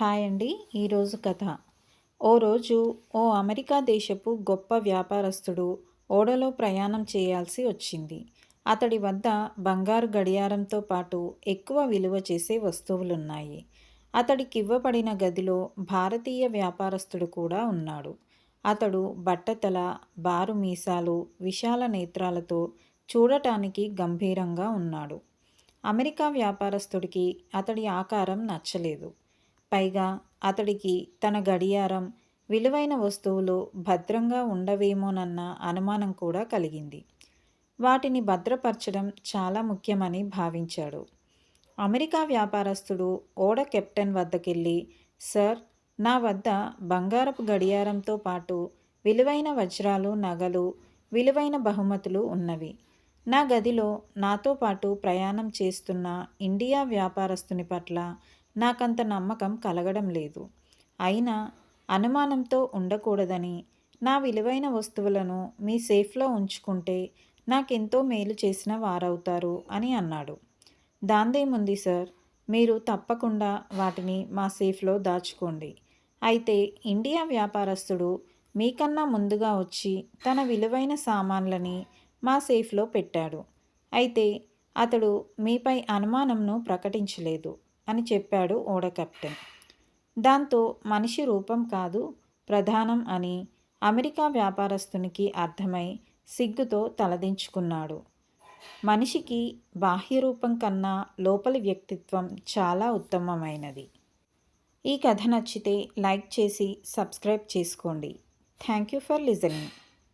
Hi అండి ఈరోజు కథ. ఓ రోజు ఓ అమెరికా దేశపు గొప్ప వ్యాపారస్తుడు ఓడలో ప్రయాణం చేయాల్సి వచ్చింది. అతడి వద్ద బంగారు గడియారంతో పాటు ఎక్కువ విలువ చేసే వస్తువులున్నాయి. అతడికి ఇవ్వబడిన గదిలో భారతీయ వ్యాపారస్తుడు కూడా ఉన్నాడు. అతడు బట్టతల బారు మీసాలు విశాల నేత్రాలతో చూడటానికి గంభీరంగా ఉన్నాడు. అమెరికా వ్యాపారస్తుడికి అతడి ఆకారం నచ్చలేదు. పైగా అతడికి తన గడియారం విలువైన వస్తువులు భద్రంగా ఉండవేమోనన్న అనుమానం కూడా కలిగింది. వాటిని భద్రపరచడం చాలా ముఖ్యమని భావించాడు. అమెరికా వ్యాపారస్తుడు ఓడ కెప్టెన్ వద్దకెళ్ళి సార్ నా వద్ద బంగారపు గడియారంతో పాటు విలువైన వజ్రాలు నగలు విలువైన బహుమతులు ఉన్నవి. నా గదిలో నాతో పాటు ప్రయాణం చేస్తున్న ఇండియా వ్యాపారస్తుని పట్ల నాకంత నమ్మకం కలగడం లేదు. అయినా అనుమానంతో ఉండకూడదని నా విలువైన వస్తువులను మీ సేఫ్లో ఉంచుకుంటే నాకెంతో మేలు చేసిన వారవుతారు అని అన్నాడు. దాందేముంది సార్? మీరు తప్పకుండా వాటిని మా సేఫ్లో దాచుకోండి. అయితే ఇండియా వ్యాపారస్తుడు మీకన్నా ముందుగా వచ్చి తన విలువైన సామాన్లని మా సేఫ్లో పెట్టాడు. అయితే అతడు మీపై అనుమానంను ప్రకటించలేదు. అని చెప్పాడు ఓడ కెప్టెన్. దాంతో మనిషి రూపం కాదు ప్రధానం అని అమెరికా వ్యాపారస్తునికి అర్థమై సిగ్గుతో తలదించుకున్నాడు. మనిషికి బాహ్య రూపం కన్నా లోపలి వ్యక్తిత్వం చాలా ఉత్తమమైనది. ఈ కథ నచ్చితే లైక్ చేసి సబ్స్క్రైబ్ చేసుకోండి. Thank you for listening.